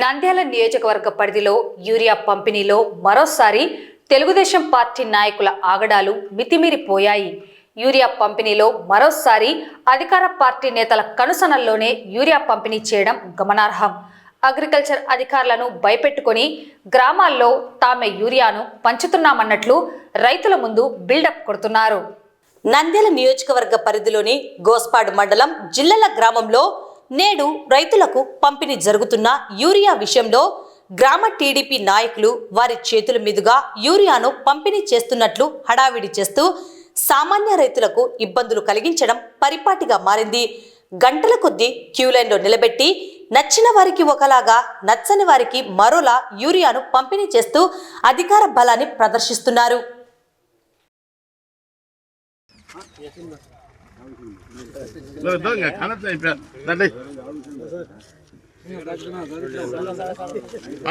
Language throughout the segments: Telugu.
నంద్యాల నియోజకవర్గ పరిధిలో యూరియా పంపిణీలో మరోసారి తెలుగుదేశం పార్టీ నాయకుల ఆగడాలు మితిమీరిపోయాయి. యూరియా పంపిణీలో మరోసారి అధికార పార్టీ నేతల కనుసనల్లోనే యూరియా పంపిణీ చేయడం గమనార్హం. అగ్రికల్చర్ అధికారులను భయపెట్టుకొని గ్రామాల్లో తామే యూరియాను పంచుతున్నామన్నట్లు రైతుల ముందు బిల్డప్ కొడుతున్నారు. నంద్యాల నియోజకవర్గ పరిధిలోని గోస్పాడు మండలం జిల్లల గ్రామంలో నేడు రైతులకు పంపిణీ జరుగుతున్న యూరియా విషయంలో గ్రామ టీడీపీ నాయకులు వారి చేతుల మీదుగా యూరియాను పంపిణీ చేస్తున్నట్లు హడావిడి చేస్తూ సామాన్య రైతులకు ఇబ్బందులు కలిగించడం పరిపాటిగా మారింది. గంటల కొద్దీ క్యూలైన్లో నిలబెట్టి నచ్చిన వారికి ఒకలాగా నచ్చని వారికి మరోలా యూరియాను పంపిణీ చేస్తూ అధికార బలాన్ని ప్రదర్శిస్తున్నారు. దొంగ దొంగ కనెక్ట్ అయిపోయారు రండి ఆ,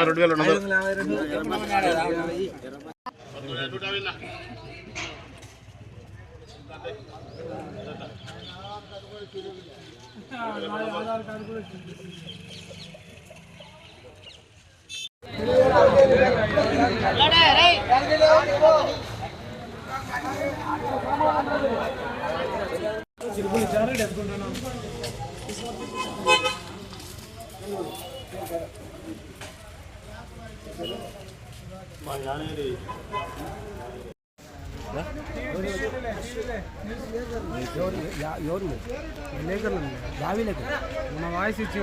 రెండు వందలు. ఎవరు విలేకరులు బావిలకు మన వాయిస్ ఇచ్చి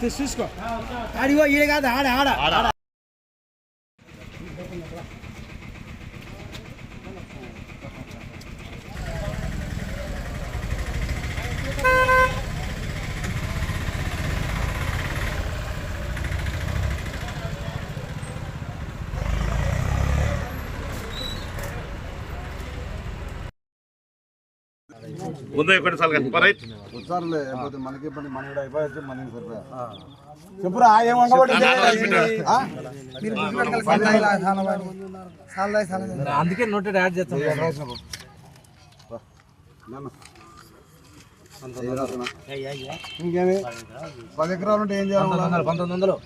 తీసి చూసుకో ఆడిగో ఈడ కాదు ఆడ ఆడ. ముందు ఒకటి సార్ రైట్ మనకి మన ఇక్కడ అయిపోయి మనకి సరిపోయా చెప్పురా ఏమన్నా అందుకే నోట్ యాడ్ చేస్తాం. ఇంకేమి? పది ఎకరాలు ఉంటే ఏం చేయాలి పంతొమ్మిది వందలు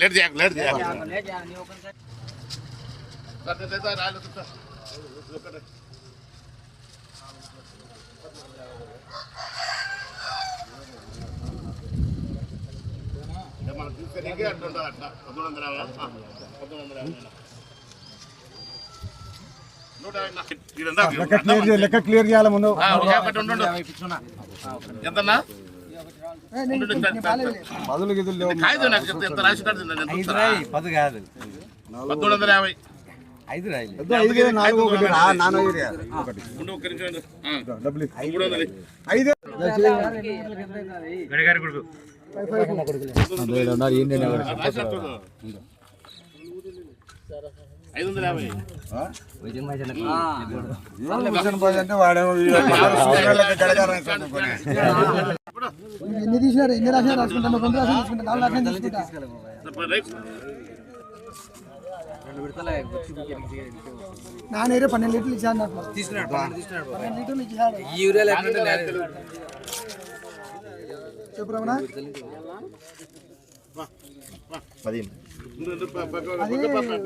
లేట్ చేయకు లేట్ చేయకు సార్, సార్, సార్, రాయలు, సార్. ఒకటి. అంటే మనం తీసుకెళ్ళి అట్లా అట్లా. పంతొమ్మిది వందల యాభై ఆ, పంతొమ్మిది వందల యాభై నూట యాభై ఈడంతా లెక్క క్లియర్ చేయాలి లెక్క క్లియర్ చేయాలి ముందు. ఎంతన్నా. బదులు గిదులు లేవు. పది కాదు. పద్దెనిమిది వందల యాభై. ఐదు రాయిలు వద్దు, ఐదు ఎన్ని తీసినారు ఎన్ని రాసినా రాసుకుంటాను రెండు రాసినా రాసుకుంటాను నాలుగు రాసినా తీసుకుంటా నాన్న పన్నెండు లీటర్లు ఇచ్చాను నాకు పన్నెండు లీటర్లు ఇచ్చాడు చెప్పు రమణ. ఉండు, ఉండు, ప-